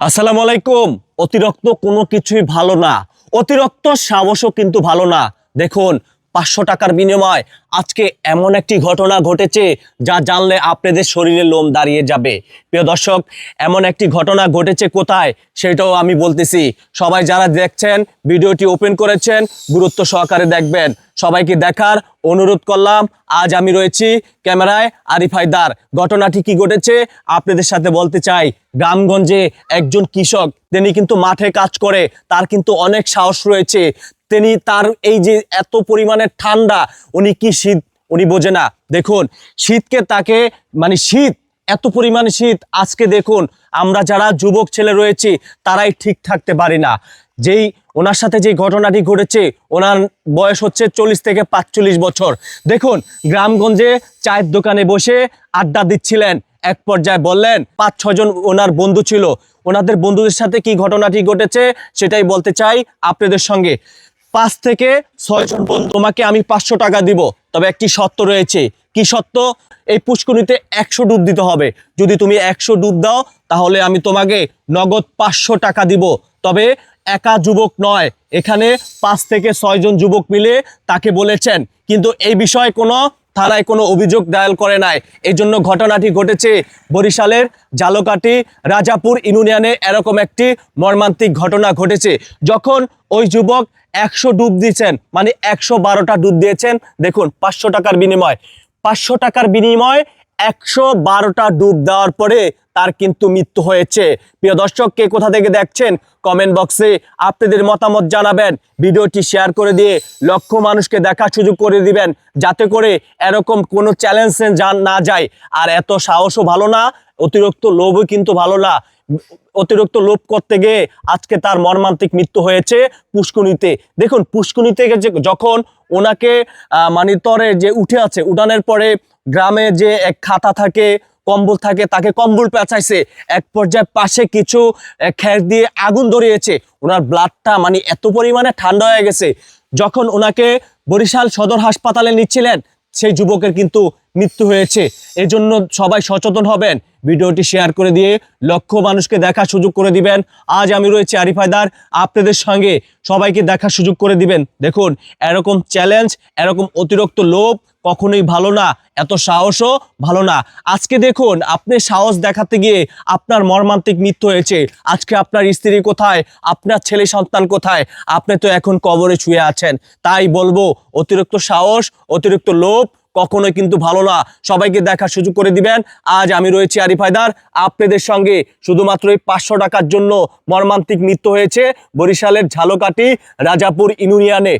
আসসালামু আলাইকুম। অতিরিক্ত কোনো কিছুই ভালো না। অতিরিক্ত সাহসও কিন্তু ভালো না। দেখুন পাঁচশো টাকার বিনিময় আজকে এমন একটি ঘটনা ঘটেছে যা জানলে আপনাদের শরীরে লোম দাঁড়িয়ে যাবে। প্রিয় দর্শক, এমন একটি ঘটনা ঘটেছে কোথায় সেটাও আমি বলতেছি। সবাই যারা দেখছেন, ভিডিওটি ওপেন করেছেন, গুরুত্ব সহকারে দেখবেন। সবাইকে দেখার অনুরোধ করলাম, আজ আমি রয়েছি ক্যামেরায় আরিফ হায়দার। ঘটনাটি কি ঘটেছে আপনাদের সাথে বলতে চাই। গ্রামগঞ্জে একজন কৃষক, তিনি কিন্তু মাঠে কাজ করে, তার কিন্তু অনেক সাহস রয়েছে। তিনি তার এই যে এত পরিমাণে ঠান্ডা, উনি কি শীত? উনি বোঝে না। দেখুন, শীতকে তাকে মানে শীত, এত পরিমাণে শীত, আজকে দেখুন, আমরা যারা যুবক ছেলে রয়েছি, তারাই ঠিক থাকতে পারি না। যেই ওনার সাথে যে ঘটনাটি ঘটেছে, ওনার বয়স হচ্ছে চল্লিশ থেকে পাঁচচল্লিশ বছর। দেখুন, গ্রামগঞ্জে চায়ের দোকানে বসে আড্ডা দিচ্ছিলেন। এক পর্যায়ে বললেন, পাঁচ ছজন ওনার বন্ধু ছিল। ওনাদের বন্ধুদের সাথে কি ঘটনাটি ঘটেছে, সেটাই বলতে চাই আপনাদের সঙ্গে। পাঁচ থেকে ছয়জন বন্ধু তোমাকে আমি পাঁচশো টাকা দিব। তবে একটি সত্য রয়েছে। কি সত্য এই পুষ্করিতে একশো ডুব দিতে হবে। যদি তুমি একশো ডুব দাও, তাহলে আমি তোমাকে নগদ পাঁচশো টাকা দিব। তবে একা যুবক নয়। এখানে পাঁচ থেকে ছয়জন যুবক মিলে তাকে বলেছেন। কিন্তু এই বিষয়ে কোনো থানায় কোনো অভিযোগ দায়ের করে নাই। এই জন্য ঘটনাটি ঘটেছে বরিশালের জালকাটি রাজাপুর ইউনিয়নে এরকম একটি মর্মান্তিক ঘটনা ঘটেছে। যখন ওই যুবক একশো ডুব দিয়েছেন মানে একশো বারোটা ডুব দিয়েছেন, দেখুন, পাঁচশো টাকার বিনিময়। পাঁচশো টাকার বিনিময় একশো বারোটা ডুব দেওয়ার পরে তার কিন্তু মৃত্যু হয়েছে। প্রিয় দর্শক, কে কোথা থেকে দেখছেন কমেন্ট বক্সে আপনাদের মতামত জানাবেন। ভিডিওটি শেয়ার করে দিয়ে লক্ষ মানুষকে দেখার সুযোগ করে দিবেন, যাতে করে এরকম কোনো চ্যালেঞ্জ না যায়। আর এত সাহসও ভালো না, অতিরিক্ত লোভও কিন্তু ভালো না। অতিরিক্ত লোভ করতে গিয়ে আজকে তার মর্মান্তিক মৃত্যু হয়েছে পুষ্কুনিতে। দেখুন পুষ্কুনি থেকে যখন ওনাকে মানে তরে যে উঠে আছে, উঠানের পরে গ্রামে যে এক খাতা থাকে, কম্বল থাকে, তাকে কম্বল পেঁচাইছে। এক পর্যায়ে পাশে কিছু খের দিয়ে আগুন ধরিয়েছে। ওনার ব্লাডটা মানে এত পরিমাণে ঠান্ডা হয়ে গেছে। যখন ওনাকে বরিশাল সদর হাসপাতালে নিচ্ছিলেন, সেই যুবকের কিন্তু মৃত্যু হয়েছে। এজন্য সবাই সচেতন হবেন। ভিডিওটি শেয়ার করে দিয়ে লক্ষ মানুষকে দেখার সুযোগ করে দিবেন। আজ আমি রয়েছি আরিফ হায়দার। আপনাদের সঙ্গে সবাইকে দেখার সুযোগ করে দিবেন। দেখুন, এরকম চ্যালেঞ্জ এরকম অতিরিক্ত লোভ কখনোই ভালো না। এত সাহসও ভালো না। আজকে দেখুন, আপনি সাহস দেখাতে গিয়ে আপনার মর্মান্তিক মৃত্যু হয়েছে। আজকে আপনার স্ত্রী কোথায়? আপনার ছেলে সন্তান কোথায়? আপনি তো এখন কবরে ছুঁয়ে আছেন। তাই বলব, অতিরিক্ত সাহস, অতিরিক্ত লোভ কখনোই কিন্তু ভালো না। সবাইকে দেখার সুযোগ করে দিবেন। আজ আমি রয়েছি আরিফ হায়দার। আপনাদের সঙ্গে শুধুমাত্র এই পাঁচশো টাকার জন্য মর্মান্তিক মৃত্যু হয়েছে বরিশালের ঝালকাটি রাজাপুর ইউনিয়নে।